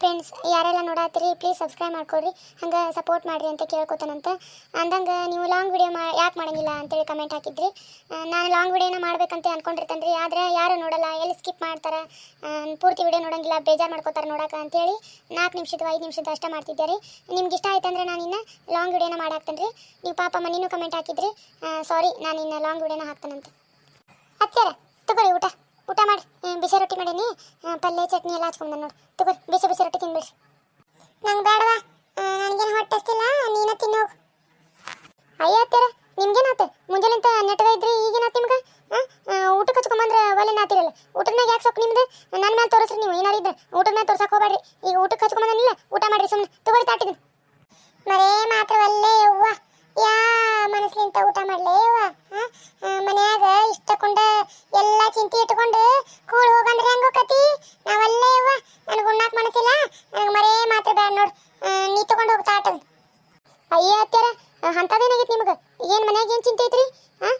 Friends ಯಾರೆಲ್ಲ ನೋಡತ್ತೀರಿ please subscribe ಮಾಡ್ಕೊಡ್ರಿ. ಹಂಗೆ support ಮಾಡಿರಿ ಅಂತ ಕೇಳ್ಕೊತಾನಂತ. ಅಂದಂಗೆ ನೀವು ಲಾಂಗ್ ವಿಡಿಯೋ ಮಾ, ಯಾಕೆ ಮಾಡಂಗಿಲ್ಲ ಅಂತೇಳಿ ಕಮೆಂಟ್ ಹಾಕಿದ್ರಿ. ನಾನು ಲಾಂಗ್ ವಿಡಿಯೋನ ಮಾಡ್ಬೇಕಂತ ಅಂದ್ಕೊಂಡಿರ್ತಂದ್ರಿ ರೀ ಆದರೆ ಯಾರು ನೋಡಲ್ಲ, ಎಲ್ಲಿ ಸ್ಕಿಪ್ ಮಾಡ್ತಾರೆ? ಪೂರ್ತಿ ವಿಡಿಯೋ ನೋಡಂಗಿಲ್ಲ, ಬೇಜಾರು ಮಾಡ್ಕೋತಾರೆ ನೋಡೋಕೆ ಅಂತೇಳಿ ನಾಲ್ಕು ನಿಮಿಷದ ಐದು ನಿಮಿಷದ ಅಷ್ಟೇ ಮಾಡ್ತಿದ್ದೆ ರೀ. ನಿಮ್ಗೆ ಇಷ್ಟ ಆಯ್ತಂದ್ರೆ ನಾನು ಇನ್ನು ಲಾಂಗ್ ವಿಡಿಯೋನ ಮಾಡಾಕ್ತೇನೆ ರೀ ನೀವು ಪಾಪ ಮನೇನು ಕಮೆಂಟ್ ಹಾಕಿದ್ರಿ. ಸಾರಿ ನಾನು ಇನ್ನು ಲಾಂಗ್ ವಿಡಿಯೋನ ಹಾಕ್ತಾನಂತ. ಹತ್ತಾರ ತಗೊಳ್ಳಿ ಊಟ. ಊಟ ಮಾಡಿ ಬಿಸಿ ರೊಟ್ಟಿ ಮಾಡೀನಿ ಪಲ್ಯ, ಚಟ್ನಿ ಎಲ್ಲ ಹಚ್ಕೊಂಡ್ ನೋಡಿ. ತಗೋ, ಬಿಸಿ ಬಿಸಿ ರೊಟ್ಟಿ ತಿನ್ಬಿಡ್ರಿ ನಂಗೆ ಬೇಡವಾ? ನನಗೇನು ಹೊಟ್ಟೆ ಹಸ್ತಿಲ್ಲ, ನೀನ ತಿನ್ನೋಗು ಅಯ್ಯ ಹತ್ತಾರ ನಿಮ್ಗೇನಾತ ಮುಂಜಾನೆಂತ ನೆಟ್ಟಗ ಇದ್ರಿ ಈಗೇನಾತ ನಿಮ್ಗೆ? ಊಟಕ್ಕೆ ಹಚ್ಕೊಂಬಂದ್ರೆ ಒಲೆ ನಾತಿರಲ್ಲ ಊಟನಾಗ ಯಾಕೆ ಸೊಕ್ ನಿಮ್ದು? ನನ್ನ ಮೇಲೆ ತೋರಿಸ್ರಿ ನೀವು, ಏನಾರು ಇದ್ರೆ. ಊಟದ ಮೇಲೆ ತೋರ್ಸಕ್ಕೆ ಹೋಗ್ಬೇಡ್ರಿ. ಈಗ ಊಟಕ್ಕೆ ಹಚ್ಕೊಂಬಂದಿಲ್ಲ ಊಟ ಮಾಡ್ರಿ ಸುಮ್ಮನೆ ತಗೋರಿ ತಾಟಿದ್ ಮರೇ ಮಾತ್ರ ಒಲ್ಲೆ ಯವ್ವ. ಯಾ ಮನಸ್ಲಿಂತ ಊಟ ಮಾಡ್ಲೇ ಮನ್ಯಾಗ ಆ? ತಕೊಂಡ ಎಲ್ಲ ಚಿಂತೆ ಇಟ್ಕೊಂಡು ಕೂಡ್ ಹೋಗಂದ್ರೆ ಹೆಂಗ ಕತಿ ನಾವಲ್ಲೇ ಯವ್ವ. ನನಗೆ ಉಣ್ಣಾಕ್ ಮನಸ್ಸಿಲ್ಲ. ನನಗೆ ಮರೇ ಮಾತ್ರ ಬೇಡ ನೋಡು. ನೀ ತಗೊಂಡು ಹೋಗ್ತಾ ಆಟ ಅಯ್ಯ ಅತ್ಯಾರ ಅಂಥದ್ದೇನಾಗೈತಿ ನಿಮಗೆ? ಏನು ಮನ್ಯಾಗ ಏನು ಚಿಂತೆ ಐತ್ರಿ? ಹಾಂ?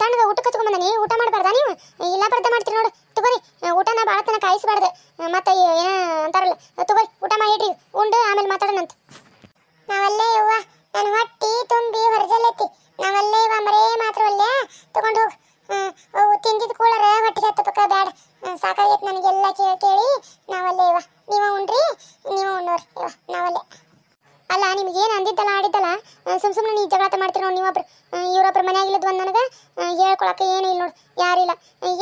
ತಣ್ಣಗೆ ಊಟ ಕಚ್ಕೊಂಬಂದಾನಿ ಊಟ ಮಾಡಬಾರ್ದಾ ನೀವು? ಇಲ್ಲ ಬರ್ದ ಮಾಡ್ತೀರಿ ನೋಡು. ತಗೋರಿ. ಊಟನ ಭಾಳ ತನಕ ಕಾಯಿಸ್ಬಾರ್ದು ಮತ್ತೆ ಏನ ಅಂತಾರಲ್ಲ, ತಗೋರಿ. ಊಟ ಮಾಡಿಡ್ರಿ ಉಂಡು, ಆಮೇಲೆ ಮಾತಾಡೋಣಂತ. ತಗೊಂಡು ಹೋಗು. ಅವು ತಿಂದಿದ್ದು ಕೂಳರ ಹೊಟ್ಟೆ ಹತ್ತಪಕ್ಕ ಬ್ಯಾಡ. ಹ್ಮ್, ಸಾಕಾಗೈತೆ ನನಗೆಲ್ಲ ಕೇಳಿ ಕೇಳಿ. ನಾವಲ್ಲೇ ಇವ. ನೀವ ಉಣ್ರಿ ನೀವ ಉಣ್ಣೋರಿ. ಇವ ನಾವಲ್ಲೇ. ಅಲ್ಲ ನಿಮ್ಗೆ ಏನು ಅಂದಿದ್ದಲ್ಲ ಆಡಿದ್ದಲ್ಲ? ಸುಮ್ ಸುಮ್ಮನೆ ನೀ ಜಗಳಾಟ ಮಾಡ್ತೀರಿ ನೋಡಿ ನೀವೊಬ್ರು. ಇವ್ರೊಬ್ರು ಮನೆಯಾಗಿಲ್ಲದ ಒಂದು ನನಗೆ ಹೇಳ್ಕೊಳಕ್ಕೆ ಏನು ಇಲ್ಲ ನೋಡಿ ಯಾರಿಲ್ಲ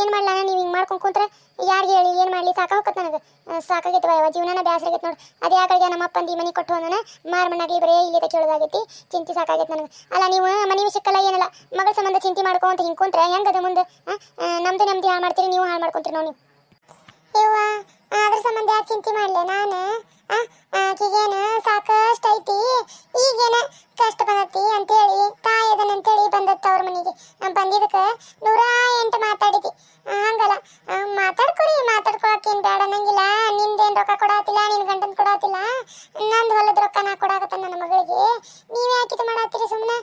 ಏನು ಮಾಡಲ್ಲ ನೀವು ಹಿಂಗೆ ಮಾಡ್ಕೊಂಡು ಕುಂತ್ರೆ ಯಾರಿಗೆ ಹೇಳಿ, ಏನು ಮಾಡಲಿ? ಸಾಕ ಹೋಗತ್ತೆ ನನಗೆ. ಸಾಕಾಗೈತೆ ಯಾವ ಜೀವನನ ಬೇಸರ ಆಗೈತೆ ನೋಡಿ. ಅದೇ ಯಾಕಡೆ ನಮ್ಮ ಅಪ್ಪಂದು ಈ ಮನೆ ಕೊಟ್ಟು ಹೋದನ ಮಾರು ಮಣ್ಣಾಗ್ಲಿ ಬರೇ ಇಲ್ಲಿ ಕೇಳೋದಾಗೈತಿ. ಚಿಂತೆ ಸಾಕಾಗೈತೆ ನನಗೆ. ಅಲ್ಲ, ನೀವು ಮನೆ ವಿಷಯಕ್ಕಲ್ಲ ಏನಲ್ಲ, ಮಗಳ ಸಂಬಂಧ ಚಿಂತೆ ಮಾಡ್ಕೊಂತ ಹಿಂಗೆ ಕುಂತ್ರೆ ಹೆಂಗದ ಮುಂದೆ? ನಮ್ದು ನಮ್ದು ಹಾಳು ಮಾಡ್ತೀರಿ, ನೀವು ಹಾಳು ಮಾಡ್ಕೊಂತೀರಿ ನೋಡಿ ಇವ್ವ ಅದ್ರ ಸಂಬಂಧ ಚಿಂತೆ ಮಾಡಲಿ? ನಾನು? ಆಕೆಗೇನು ಸಾಕಷ್ಟು ಐತಿ, ಈಗೇನ ಕಷ್ಟ ಬಂದತಿ ಅಂತೇಳಿ ತಾಯಿ ಅದನ್ನ ಅಂತೇಳಿ ಬಂದತ್ತ ಅವ್ರ ಮನೆಗೆ. ಬಂದಿದ್ದಕ್ಕೆ ನೂರ ಎಂಟು ಮಾತಾಡಿದಿ ಆ, ಹಂಗಲ್ಲ ಆ, ಮಾತಾಡ್ಕೊರಿ ಮಾತಾಡ್ಕೊಳಕ್ ಏನ್ ಬೇಡ ಅನ್ನಂಗಿಲ್ಲ ನಿಂದೇನ್ ರೊಕ್ಕ ಕೊಡಾತಿಲ್ಲ ನಿನ್ ಗಂಡನ್ ಕೊಡಾತಿಲ್ಲ ನಂದು ಹೊಲದ ರೊಕ್ಕ ನಾ ಕೊಡಾಕತ್ತ ನನ್ನ ಮಗಳಿಗೆ ನೀವ್ ಯಾಕೆ ಇದು ಮಾಡಾತ್ತೀರಿ ಸುಮ್ಮನೆ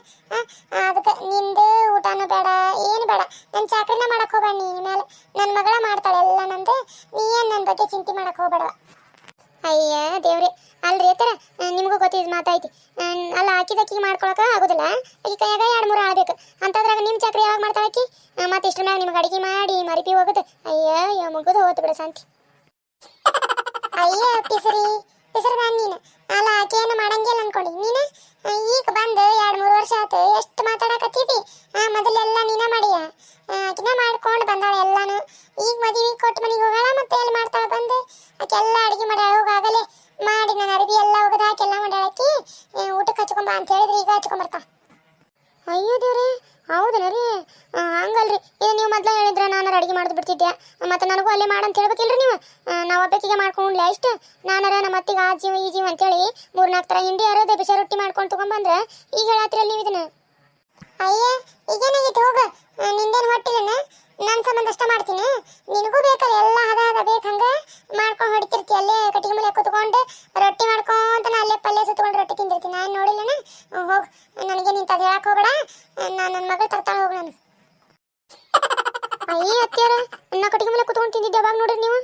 ಅದಕ್ಕೆ ನಿಂದು ಊಟನೂ ಬೇಡ ಏನು ಬೇಡ ನನ್ನ ಚಾಕ್ರಿನ ಮಾಡಕ್ ಹೋಗ್ಬೇಡ ನೀನ್ ಮೇಲೆ ನನ್ನ ಮಗಳ ಮಾಡ್ತಾಳೆ ಎಲ್ಲ ನಂದು ನೀ ಏನ್ ನನ್ನ ಬಗ್ಗೆ ಚಿಂತೆ ಮಾಡಕ್ ಹೋಗ್ಬೇಡವ ಅಯ್ಯ ದೇವ್ರಿ ಅಲ್ರಿ ತರ ನಿಮಗೂ ಗೊತ್ತಿದ್ ಮಾತೈತಿ ಅಹ್, ಅಲ್ಲ ಹಾಕಿದಕ್ಕಿ ಮಾಡ್ಕೊಳಕ ಆಗುದಿಲ್ಲ. ಈ ಕೈಯಾಗ ಎರಡು ಮೂರು ಆಳ್ಬೇಕು. ಅಂತದ್ರಾಗ ನಿಮ್ಮ ಚಾಕ್ರಿ ಯಾವಾಗ ಮಾಡ್ತಾಳಕ್ಕಿ ಮತ್ತೆ ಇಷ್ಟ್ರ ಮ್ಯಾಗ ನಿಮ್ಗೆ ಅಡಿಗೆ ಮಾಡಿ ಮರಿಪಿ ಹೋಗುತ್ತೆ ಅಯ್ಯ ಅಯ್ಯೋ ಮುಗಿದು ಹೋತು ಬಿಡ ಸಂತಿ. ಅಯ್ಯೋ ಪಿಸರಿ. ಪಿಸರಿ ಬಂದ್ ನೀನು. ಅಲ್ಲ, ಆಕೆ ಏನು ಮಾಡಂಗಿಲ್ಲ ಅನ್ಕೊಂಡಿ. ನೀನು? ಈಗ ಬಂದು ಎರಡು ಮೂರು ವರ್ಷ ಆತು, ಎಷ್ಟು ಮಾತಾಡಕತ್ತಿದ್ದಿ ಆ ಮೊದಲೆಲ್ಲ ನೀನ ಮಾಡಿಯ ಆಕಿನ ಮಾಡ್ಕೊಂಡು ಬಂದಾಳ ಎಲ್ಲಾನು ಈಗ ಮದುವೆ ಕೊಟ್ಟು ಮನೆಗೆ ಹೋಗೋಣ ಮತ್ತೆ ಎಲ್ಲಿ ಮಾಡ್ತಾಳ ಬಂದು ಆಕೆ ಎಲ್ಲ ಅಡಿಗೆ ಮಾಡ್ಯಾಳ ಹೋಗಾಗಲೇ ಮಾಡಿ ನನ್ನ ಅರಿವಿ ಎಲ್ಲ ಒಗದು ಹಾಕಿ ಎಲ್ಲ ಮಾಡ್ಯಾಳಕಿ ಊಟಕ್ಕೆ ಹಚ್ಕೊಂಬ ಅಂತ ಹೇಳಿದ್ರೆ ಈಗ ಹಚ್ಕೊಂಬರ್ತಾ ಅಯ್ಯೋ ದೇವ್ರಿ ಹೌದಲ್ಲ ರೀ ಹಂಗಲ್ರಿ. ಇದು ನೀವು ಮೊದ್ಲು ಹೇಳಿದ್ರೆ ನಾನು ಅಡುಗೆ ಮಾಡಿದ್ ಬಿಡ್ತಿದ್ದೆ ಮತ್ತೆ ನನಗೂ ಅಲ್ಲೇ ಮಾಡಂತ ಹೇಳ್ಬೇಕಿಲ್ರಿ ನೀವು? ನಾವು ಒಬ್ಬಕ್ಕಿಗೆ ಮಾಡ್ಕೊಂಡ್ಲೆ ಇಷ್ಟು ನಾನಾರ ನಮ್ಮ ಅತ್ತಿಗೆ ಆ ಜೀವ, ಈ ಜೀವ ಅಂತೇಳಿ ಮೂರ್ನಾಲ್ಕು ಥರ ಹಿಂಡಿ ಅರೋದೆ ಬಿಸಿ ರೊಟ್ಟಿ ಮಾಡ್ಕೊಂಡು ತೊಗೊಂಬಂದ್ರೆ ಈಗ ಹೇಳತ್ತಿರಲ್ಲ ನೀವು ಇದನ್ನ? ಅಯ್ಯ ಈಗೇನಾಗಿತ್ತು ಹೋಗ. ನಿಂದೇನು ಹೊಟ್ಟಿಲ್ಲನ? ನನ್ನ ಸಂಬಂಧ ಅಷ್ಟ ಮಾಡ್ತೀನಿ. ನಿನಗೂ ಬೇಕಲ್ಲ, ಎಲ್ಲ ಹದ ಹದ ಬೇಕು ಹಂಗ? ಮಾಡ್ಕೊಂಡು ಹೊಡಿತಿರ್ತಿ, ಅಲ್ಲೇ ಕಟ್ಟಿಗೆ ಮೇಲೆ ಕುತ್ಕೊಂಡು ರೊಟ್ಟಿ ಮಾಡ್ಕೊಂತ ನಾ ಅಲ್ಲೇ ಪಲ್ಯ ಸುತ್ಕೊಂಡು ರೊಟ್ಟಿ ತಿಂದಿರ್ತೀನಿ. ನಾನು ನೋಡಿಲ್ಲನ? ಹೋಗ್. ನನಗೆ ನಿಂತ ಹೇಳಕ್ ಹೋಗಬೇಡ. ನಾನು ನನ್ನ ಮಗಳು ತರ್ತಾಳೆ ಹೋಗ್ ನಾನು. ಅಯ್ಯ, ಅತ್ತಿಯರ ನಾ ಕಟ್ಟಿಗೆ ಮೇಲೆ ಕುತ್ಕೊಂಡು ತಿಂದಿದ್ದೆ ಯಾವಾಗ ನೋಡಿರಿ ನೀವು?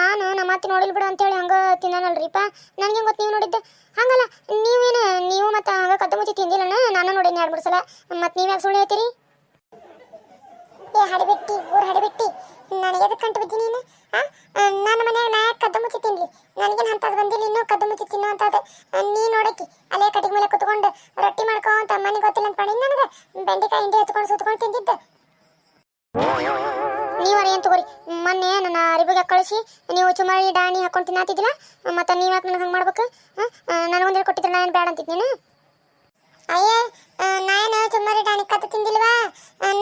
ನಾನು ನಮ್ಮ ಅತ್ತಿ ನೋಡಿಲ್ ಬಿಡು ಅಂತೇಳಿ ಹಂಗ ತಿನ್ನಲ್ರಿಪ್ಪ ನನಗೆ ಗೊತ್ತು ನೀವು ನೋಡಿದ್ದೆ? ಹಂಗಲ್ಲ, ನೀವೇನು, ನೀವು ಮತ್ತೆ ಹಂಗ ಕದ್ದು ಮುಚ್ಚಿ ತಿಂದಿಲ್ಲನ? ನಾನು ನೋಡಿನಿ ಎರಡು ಮೂರು ಸಲ. ಮತ್ತೆ ನೀವು ಯಾಕೆ ಸುಳ್ಳು ಹೇಳ್ತೀರಿ? ಹಡಿಬಿಟ್ಟಿ, ಊರ್ ಹಡಿಬಿಟ್ಟಿ. ನನಗೆ ಎದಕ್ಕೆ ಕಂಡು ಬಿದ್ದಿ ನೀನು ನನ್ನ ಮನ್ಯಾಗ ನಾ ಯಾಕೆ ಕದ್ದು ಮುಚ್ಚಿ ತಿನ್ಲಿ ನನಗೇನು ಅಂತದ್ ಬಂದಿಲ್ಲ ಇನ್ನೂ ಕದ್ದು ಮುಚ್ಚಿ ತಿನ್ನೋ ಅಂತದ್ದು ನೀ ನೋಡಕ್ಕಿ ಅಲೆ ಕಟ್ಟಿಗೆ ಮೇಲೆ ಕುತ್ಕೊಂಡು ರೊಟ್ಟಿ ಮಾಡ್ಕೋ ಅಂತ ಮನೆ ಗೊತ್ತಿಲ್ಲ ಅಂತ ಪಣಿ ನನಗೆ. ಬೆಂಡೆಕಾಯಿ ಹಿಂಡಿ ಎತ್ಕೊಂಡು ಸುತ್ಕೊಂಡು ತಿಂದಿದ್ದೆ. ನೀವರ ಏನು ತಗೋರಿ. ಮೊನ್ನೆ ನನ್ನ ಅರಿಬಿಗೆ ಕಳಿಸಿ, ನೀವು ಚುಮರಿ ಡಾಣಿ ಹಾಕೊಂಡು ತಿನ್ನಾತಿದ್ದಿಲ್ಲ? ಮತ್ತೆ ನೀವು ಯಾಕೆ ನನಗೆ ಹಂಗೆ ಮಾಡ್ಬೇಕು? ನನಗೊಂದು ಕೊಟ್ಟಿದ್ರೆ ನಾನು ಬೇಡ ಅಂತಿದ್ದೆ ನೀನು? ಅಯ್ಯ ನಾನು ಚುಮ್ಮರಿ ಡಾಣಿ ಕತ್ತು ತಿಂದಿಲ್ವಾ?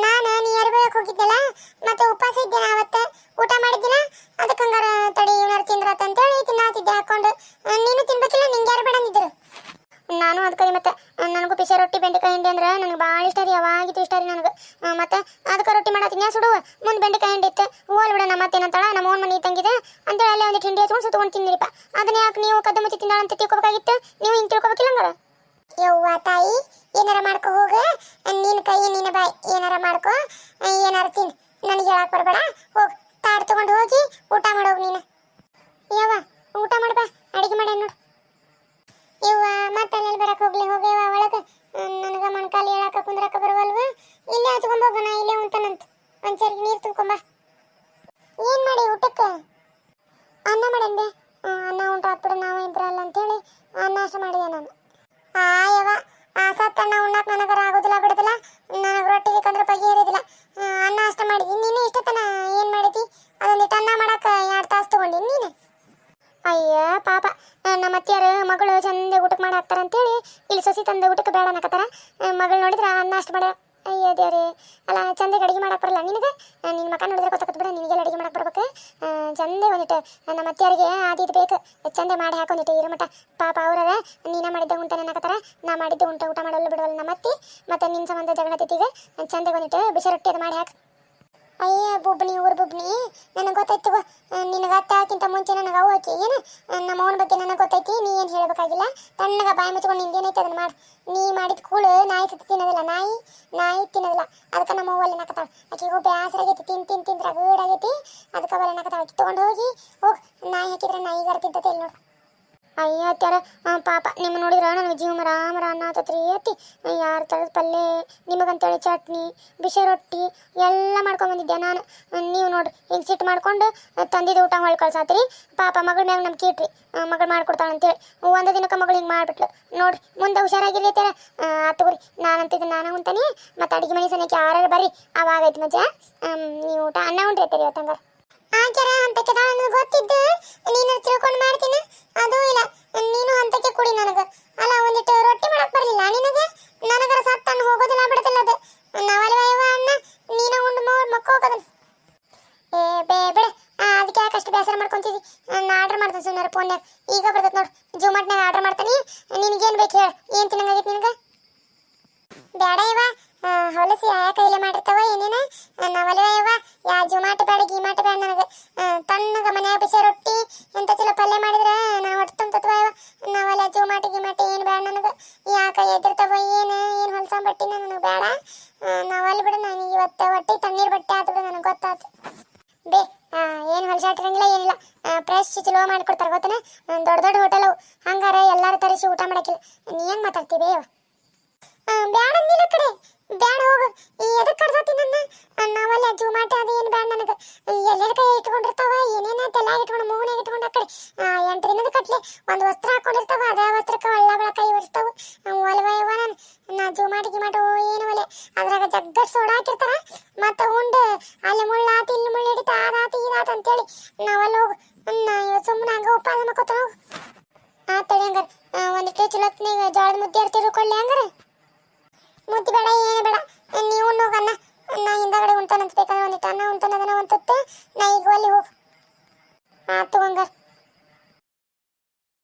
ನಾನು ನೀ ಅರಿಬಿಗೆ ಹೋಗಿದ್ದೆಲ್ಲ ಮತ್ತೆ ಉಪವಾಸ ಇದ್ದೇನೆ ಅವತ್ತ ಊಟ ಮಾಡಿದ್ದಿಲ್ಲ ಅದಕ್ಕೆ ಹಂಗಾರ ತಡಿ ಇವನಾರು ತಿಂದ್ರತ್ತ ಅಂತೇಳಿ ತಿನ್ನಾತಿದ್ದೆ ಹಾಕೊಂಡು ಆ, ನೀನು ತಿನ್ಬೇಕಿಲ್ಲ ನಿಂಗೆ ಯಾರು ಬೇಡ ಅಂದಿದ್ರು ನಾನು ಅದಕ್ಕೆ ಮತ್ತೆ ನನಗೂ ಪಿಸೆ ರೊಟ್ಟಿ ಬೆಂಡೆಕಾಯಿ ಹಿಂಡಿ ಅಂದ್ರೆ ನನಗೆ ಭಾಳ ಇಷ್ಟ ರೀ ಯಾವಾಗಿತ್ತು ಇಷ್ಟ ರೀ ನನಗೆ ಮತ್ತೆ ಅದಕ್ಕೆ ಸುಡು. ಮುಂದೆ ಬೆಂಡೆಕಾಯಿ ಹಿಂಡಿ ಇತ್ತು. ಹೋಲ್ ಬಿಡ, ನಮ್ಮ ನಮ್ಮ ಓನ್ ಮನೆ ತಂಗಿದೆ ಅಂತೇಳಿ ಅಲ್ಲೇ ಒಂದು ಹಿಂಡಿ ಹಚ್ಕೊಂಡು ಸುತ್ಕೊಂಡು ತಿಂದಿರಿಪ್ಪ ಅದನ್ನ ಯಾಕೆ ನೀವು ಕದ್ದು ಮುಚ್ಚಿ ಅಂತ ತಿಳ್ಕೊಬೇಕಾಗಿತ್ತು? ನೀವು ಹಿಂಗೆ ತಿಳ್ಕೊಬೇಕಿಲ್ಲ ಹಂಗಾರ. ಯವ್ವ ತಾಯಿ, ಏನಾರ ಮಾಡ್ಕೊ ಹೋಗ. ನಿನ್ನ ಕೈ, ನಿನ್ನ ಬಾಯಿ, ಏನಾರ ಮಾಡ್ಕೊ. ಏನಾರ ತಿನ್. ನನಗೆ ಹೇಳಕ್ ಬರಬೇಡ. ಹೋಗಿ ತಾಡ್ ತಗೊಂಡು ಹೋಗಿ ಊಟ ಮಾಡೋಗ್ ನೀನು. ಯವ್ವ, ಊಟ ಮಾಡ ನೋಡ್ಬಾ ಅಡಿಗೆ ಮಾಡ್ಯಾನ ನೋಡು. ಇವ್ವ ಮತ್ತೆ ಅಲ್ಲಿ ಬರಕ್ ಹೋಗ್ಲಿ. ಹೋಗ್ಯವ ಒಳಗೆ. ನನಗ ಮೊಣಕಾಲು ಹೇಳಾಕ ಕುಂದ್ರಾಕ ಬರವಲ್ವ? ಇಲ್ಲೇ ಹಚ್ಕೊಂಡ್ ಹೋಗೋಣ, ಇಲ್ಲೇ ಉಂತಾನಂತ ಒಂದ್ ಚರಿಗೆ ನೀರು ತುಂಬ್ಕೊಂಬ. ಏನು ಮಾಡಿ ಊಟಕ್ಕೆ? ಅನ್ನ ಮಾಡಂದೆ. ಅನ್ನ ಉಂಟು ಹತ್ಬಿಡ ನಾವು ಇಬ್ರಲ್ಲ ಅಂತೇಳಿ ಅಷ್ಟ ಮಾಡಿದೆ ನಾನು. ಆ, ಯವ್ವ, ಆ ಸತ್ತನ್ನ ಉಣ್ಣಾಕ ನನಗರ ಆಗೋದಿಲ್ಲ, ಬಿಡುದಿಲ್ಲ. ನನಗೆ ರೊಟ್ಟಿ ಬೇಕಂದ್ರೆ ಇರೋದಿಲ್ಲ ಅನ್ನ ಅಷ್ಟ ಮಾಡಿದಿ ನೀನು ಇಷ್ಟತನ ಏನು ಮಾಡಿದಿ? ಅದೊಂದಿಟ್ಟು ಅನ್ನ ಮಾಡಕ್ಕೆ ಎರಡು ತಾಸು ತಗೊಂಡಿ. ನೀನು? ಅಯ್ಯ, ಪಾಪ. ನಮ್ಮ ಅತ್ತಿಯರು, ಮಗಳು ಚಂದ ಊಟಕ್ಕೆ ಮಾಡಿ ಹಾಕ್ತಾರಂತೇಳಿ. ಇಲ್ಲಿ ಸೊಸಿ ತಂದು ಊಟಕ್ಕೆ ಬೇಡ ಅನ್ನಕತ್ತಾರ. ಮಗಳು ನೋಡಿದ್ರೆ ಅನ್ನ ಅಷ್ಟು ಮಾಡ ಅಯ್ಯ ದೇವ್ರಿ. ಅಲ್ಲ, ಚಂದಗೆ ಅಡುಗೆ ಮಾಡಕ್ಕೆ ಬರಲ್ಲ. ನಿನಗೆ? ನಿನ್ನ ಮಕ್ಕ ನೋಡಿದ್ರೆ ಗೊತ್ತಾಗತ್ತೆ ಬಿಡ, ನಿನಗೆಲ್ಲ ಅಡಿಗೆ ಮಾಡಕ್ಕೆ ಬರ್ಬೇಕು. ಚಂದೆ ಒಂದಿಟ್ಟು ನಮ್ಮ ಅತ್ತಿಯರಿಗೆ ಅದು ಇದು ಬೇಕು. ಚಂದೆ ಮಾಡಿ ಹಾಕೊಂಡಿಟ್ಟು ಇರೋ ಮಟ ಪಾಪ ಅವ್ರದ, ನೀನ ಮಾಡಿದ್ದ ಉಂಟ ಅನ್ನಕತ್ತಾರ ನಾ ಮಾಡಿದ್ದು ಉಂಟ, ಊಟ ಮಾಡಲ್ಲ ಬಿಡವಲ್ಲ ನಮ್ಮ ಅತ್ತಿ. ಮತ್ತೆ ನಿನ್ನ ಸಂಬಂಧ ಜಗಳ ತಿತ್ತಿಗೆ ಚಂದಗೆ ಒಂದಿಟ್ಟು, ಬಿಸಿ ರೊಟ್ಟಿ ಅದು ಮಾಡಿ ಹಾಕು. ಅಯ್ಯ, ಬುಬ್ನಿ, ಊರು ಬುಬ್ನಿ. ನನಗೆ ಗೊತ್ತಾಯ್ತು ಹಾಕಿಂತ ಮುಂಚೆ ನನಗೆ ಅವು ಹಾಕಿ ಏನು? ನಮ್ಮ ಅವನ ಬಗ್ಗೆ ನನಗೆ ಗೊತ್ತೈತಿ, ನೀ ಏನು ಹೇಳಬೇಕಾಗಿಲ್ಲ? ತಣ್ಣಗ ಬಾಯಿ ಮುಚ್ಕೊಂಡು ನಿಂದೇನೈತೆ ಅದನ್ನ ಮಾಡಿ. ನೀ ಮಾಡಿದ ಕೂಳು ನಾಯಿ ಸತ್ತು ತಿನ್ನೋದಿಲ್ಲ. ನಾಯಿ ನಾಯಿ ತಿನ್ನೋದಿಲ್ಲ. ಅದಕ್ಕೆ ನಮ್ಮ ಅವ್ವಲ್ಲಿ ನಕತಾಳ. ಆಕೆಗೂ ಬೇಸರಾಗೈತಿ ತಿನ್ ತಿನ್, ತಿಂದ್ರೆ ರಗಡಾಗೈತಿ ಅದಕ್ಕೆ ಅವಲ್ಲ ಆಕಿ ತೊಗೊಂಡು ಹೋಗಿ ಹೋಗಿ. ನಾಯಿ ಹಾಕಿದ್ರೆ ನಾಯಿಗಾರ ತಿಂತತೆ, ಇಲ್ಲಿ ನೋಡು. ಅಯ್ಯ ಅತ್ಯಾರ ಪಾಪ ನಿಮ್ಮ ನೋಡಿದ್ರ ನನಗೆ ಜೀವ ರಾಮ ಮರ ಆತತ್ರಿ ಅತ್ತಿ. ಯಾರು ಥರದ ಪಲ್ಯ ನಿಮಗಂತೇಳಿ ಚಟ್ನಿ, ಬಿಸಿ ರೊಟ್ಟಿ, ಎಲ್ಲ ಮಾಡ್ಕೊಂಬಂದಿದ್ದೆ ನಾನು. ನೀವು ನೋಡ್ರಿ, ಹಿಂಗೆ ಸಿಟ್ಟು ಮಾಡ್ಕೊಂಡು ತಂದಿದ್ದು ಊಟ ಹೊಳ್ ಕಳ್ಸಾತ್ರಿ. ಪಾಪ, ಮಗಳ ಮ್ಯಾಗ ನಮ್ಗೆ ಕೀಟ್ರಿ ಮಗಳು ಮಾಡ್ಕೊಡ್ತಾಳೆ ಅಂತೇಳಿ ಒಂದು ದಿನಕ್ಕೆ ಮಗಳು ಹಿಂಗೆ ಮಾಡ್ಬಿಟ್ಲು. ನೋಡ್ರಿ, ಮುಂದೆ ಹುಷಾರಾಗಿರ್ಲಿ ಅತ್ಯಾರ ತಗೋರಿ ನಾನಂತಿದ್ದು ನಾನು ಅಂತಾನೆ ಮತ್ತು ಅಡಿಗೆ ಮನೆ ಸನಕ್ಕೆ ಯಾರು ಬರ್ರಿ ಅವಾಗೈತಿ ಮಜಾ ನೀವು ಊಟ ಅನ್ನ ಉಂಟ್ರಿ ಅತ್ತೀರಿ ಇವತ್ತಂಗಾರ. ಆಚಾರ, ಅಂತ ಗೊತ್ತಿದ್ದು? ನೀನು ತಿಳ್ಕೊಂಡು ಮಾಡ್ತೀನಿ ಅದು ಇಲ್ಲ ನೀನು ಹಂತಕ್ಕೆ ಕುಡಿ ನನಗೆ ಅಲ್ಲ ಒಂದಿಟ್ಟು ರೊಟ್ಟಿ ಮಾಡಕ್ ಬರಲಿಲ್ಲ ನಿನಗೆ ನನಗರ ಸತ್ತನ್ನು ಹೋಗೋದಿಲ್ಲ ಬಿಡದಿಲ್ಲ ಅದು ನಾವಲ್ಲಿ ವಯವ ಅಣ್ಣ ನೀನು ಉಂಡು ಮೋಡ್ ಮಕ್ಕ ಹೋಗೋದನ್ನ ಏ ಬೇ ಬಿಡ ಅದಕ್ಕೆ ಯಾಕೆ ಅಷ್ಟು ಬೇಸರ ಮಾಡ್ಕೊಂತಿದ್ದಿ ನಾನು ಆರ್ಡರ್ ಮಾಡ್ತೀನಿ ಸುಮ್ಮನೆ ಫೋನ್ಯಾಗ ಈಗ ಬರ್ತೈತೆ ನೋಡು ಜೂಮಟ್ನಾಗ ಆರ್ಡರ್ ಮಾಡ್ತೀನಿ. ನಿನಗೇನು ಬೇಕು ಹೇಳು, ಏನು ತಿನ್ನಂಗಾಗೈತೆ ನಿನಗೆ? ಬೇಡ ಇವ ಹೊಲಸಿ ಯಾವ ಕೈಲೇ ಮಾಡಿರ್ತಾವ ಏನೇನ? ನಾವಲ್ವ ಇವ ಯಾ ಜೊಮಾಟೊ ಬೇಡ ಗೀಮಾಟೊ ಬೇಡ ನನಗೆ. ತಣ್ಣಗ ಮನೆಯಾಗ ಬಿಸಿ ರೊಟ್ಟಿ, ಎಂತ ಚಲೋ ಪಲ್ಯ ಮಾಡಿದ್ರೆ ದೊಡ್ಡ ದೊಡ್ಡ ಹೋಟೆಲ್ ಅವು. ಹಂಗಾರ ಎಲ್ಲಾರು ತರಿಸಿ ಊಟ ಮಾಡಕ್ಕಿಲ್ಲ. ನೀ ಏನು ಮಾತಾಡ್ತೀವಿ? ಅಂದಿಲ್ಲ ಕಡೆ ಬ್ಯಾಡ ಹೋಗು. ಈ ಎದಕ್ ಕಡ್ಸತಿ ನನ್ನ? ನಾವಲ್ಲ ಜೂಮಾಟ ಅದು ಏನು ಬ್ಯಾಡ ನನಗೆ. ಎಲ್ಲರ ಕೈ ಇಟ್ಕೊಂಡಿರ್ತಾವ? ಏನೇನ ತಲೆ ಇಟ್ಕೊಂಡು ಮೂಗನಾಗ ಇಟ್ಕೊಂಡು ಆ ಕಡೆ. ಎಂಟು ದಿನದ ಕಟ್ಲೆ. ಒಂದು ವಸ್ತ್ರ ಹಾಕೊಂಡಿರ್ತಾವ. ಅದೇ ವಸ್ತ್ರಕ್ಕೆ ಒಳ್ಳ ಬೆಳ ಕೈ ಇರ್ತಾವ ಒಲವ ಯವ್ವ ನಾನು. ನಾ ಜೂಮಾಟ ಗಿಮಾಟ ಏನು ಒಲೆ ಅದ್ರಾಗ ಜಗ್ಗಟ್ ಸೋಡಾ ಹಾಕಿರ್ತಾರ. ಮತ್ತೆ ಉಂಡು, ಅಲ್ಲಿ ಮುಳ್ಳಾತಿ ಇಲ್ಲಿ ಮುಳ್ಳು ಹಿಡಿತ ಅದಾತಿ ಇದಾತ ಅಂತೇಳಿ ನಾವಲ್ಲಿ ಹೋಗು. ಸುಮ್ಮನೆ ಹಂಗ ಉಪಾದ ಮಕ್ಕೋತ ಆ ತಡಿ ಹಂಗಾರ. ಒಂದಿಟ್ಟು ಚಲೋತ್ನಾಗ ಜೋಳದ ಮುದ್ದೆ ಇರ್ತಿರು ಕೊಳ್ಳಿ ಹಂಗಾರ. ಮುದ್ದೆ ಬೇಡ ಏನು ಬೇಡ. ನೀವು ಹೋಗಣ್ಣ ನಾ ಹಿಂದಗಡೆ ಉಂಟಾನಂತ ಬೇಕಾದ್ರೆ ಒಂದಿಟ್ಟು ಅನ್ನ ಉಂಟಾನದನ್ನ ಒಂದು ತುತ್ತು ನಾ ಈಗ ಅಲ್ಲಿ ಹೋಗು. ಆ ಹಂಗಾರ